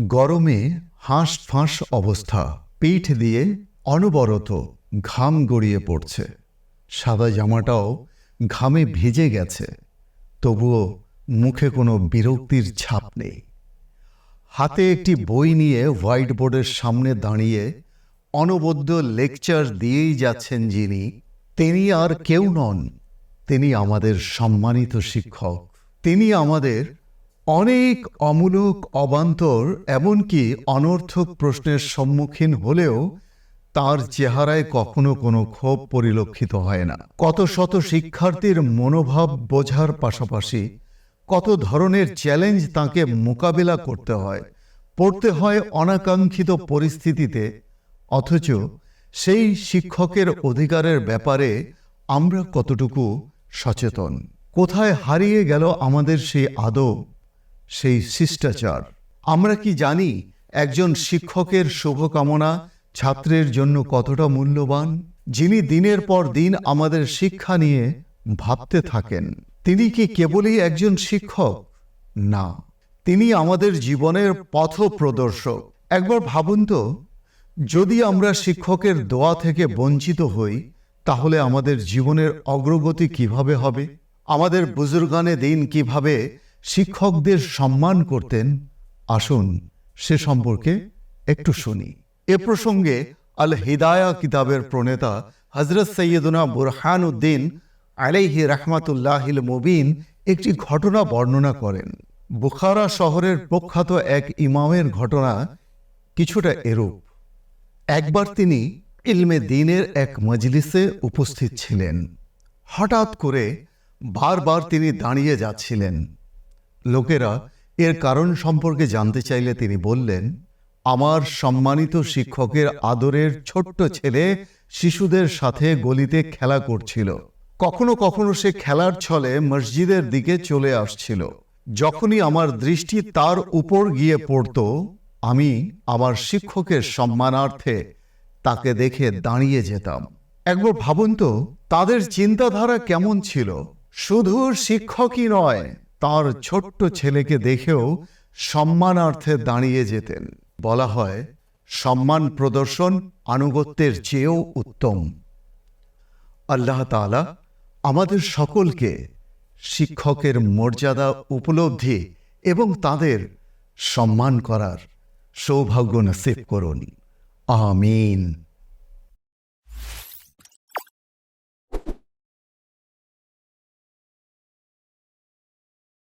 গরমে হাঁস ফাঁস অবস্থা। পিঠ দিয়ে অনবরত ঘাম গড়িয়ে পড়ছে। সাদা জামাটাও ঘামে ভিজে গেছে। তবুও মুখে কোনো বিরক্তির ছাপ নেই। হাতে একটি বই নিয়ে হোয়াইট বোর্ডের সামনে দাঁড়িয়ে অনবদ্য লেকচার দিয়েই যাচ্ছেন যিনি, তিনি আর কেউ নন। তিনি আমাদের সম্মানিত শিক্ষক। তিনি আমাদের অনেক অমূলক অবান্তর, এমনকি অনর্থক প্রশ্নের সম্মুখীন হলেও তার চেহারায় কখনো কোনো ক্ষোভ পরিলক্ষিত হয় না। কত শত শিক্ষার্থীর মনোভাব বোঝার পাশাপাশি কত ধরনের চ্যালেঞ্জ তাকে মোকাবিলা করতে হয়, পড়তে হয় অনাকাঙ্ক্ষিত পরিস্থিতিতে, অথচ সেই শিক্ষকের অধিকারের ব্যাপারে আমরা কতটুকু সচেতন? কোথায় হারিয়ে গেল আমাদের সেই আদব? সেই শিষ্টাচার। আমরা কি জানি একজন শিক্ষকের শুভকামনা ছাত্রের জন্য কতটা মূল্যবান? যিনি দিনের পর দিন আমাদের শিক্ষা নিয়ে ভাবতে থাকেন, তিনি কি কেবলই একজন শিক্ষক? না। তিনি আমাদের জীবনের পথ প্রদর্শক। একবার ভাবুন তো, যদি আমরা শিক্ষকের দোয়া থেকে বঞ্চিত হই, তাহলে আমাদের জীবনের অগ্রগতি কীভাবে হবে? আমাদের বুজুর্গানে দিন কীভাবে শিক্ষকদের সম্মান করতেন। আসুন সে সম্পর্কে একটু শুনি। এ প্রসঙ্গে আল হিদায়া কিতাবের প্রণেতা হজরত সৈয়দনা বুরহান উদ্দিন আলাইহি রহমাতুল্লাহিল মুবিন একটি ঘটনা বর্ণনা করেন। বুখারা শহরের প্রখ্যাত এক ইমামের ঘটনা কিছুটা এরূপ। একবার তিনি ইলমে দিনের এক মজলিসে উপস্থিত ছিলেন। হঠাৎ করে বারবার তিনি দাঁড়িয়ে যাচ্ছিলেন। লোকেরা এর কারণ সম্পর্কে জানতে চাইলে তিনি বললেন, আমার সম্মানিত শিক্ষকের আদরের ছোট্ট ছেলে শিশুদের সাথে গলিতে খেলা করছিল। কখনো কখনো সে খেলার ছলে মসজিদের দিকে চলে আসছিল। যখনই আমার দৃষ্টি তার উপর গিয়ে পড়ত, আমি আমার শিক্ষকের সম্মানার্থে তাকে দেখে দাঁড়িয়ে যেতাম। একবার ভাবুন তো, তাদের চিন্তাধারা কেমন ছিল? শুধু শিক্ষকই নয় তার ছোট্ট ছেলেকে দেখেও সম্মানার্থে দাঁড়িয়ে যেতেন। বলা হয়, সম্মান প্রদর্শন আনুগত্যের চেয়েও উত্তম। আল্লাহ তাআলা আমাদের সকলকে শিক্ষকের মর্যাদা, উপলব্ধি এবং তাদের সম্মান করার সৌভাগ্য নসিব করুন। আমিন।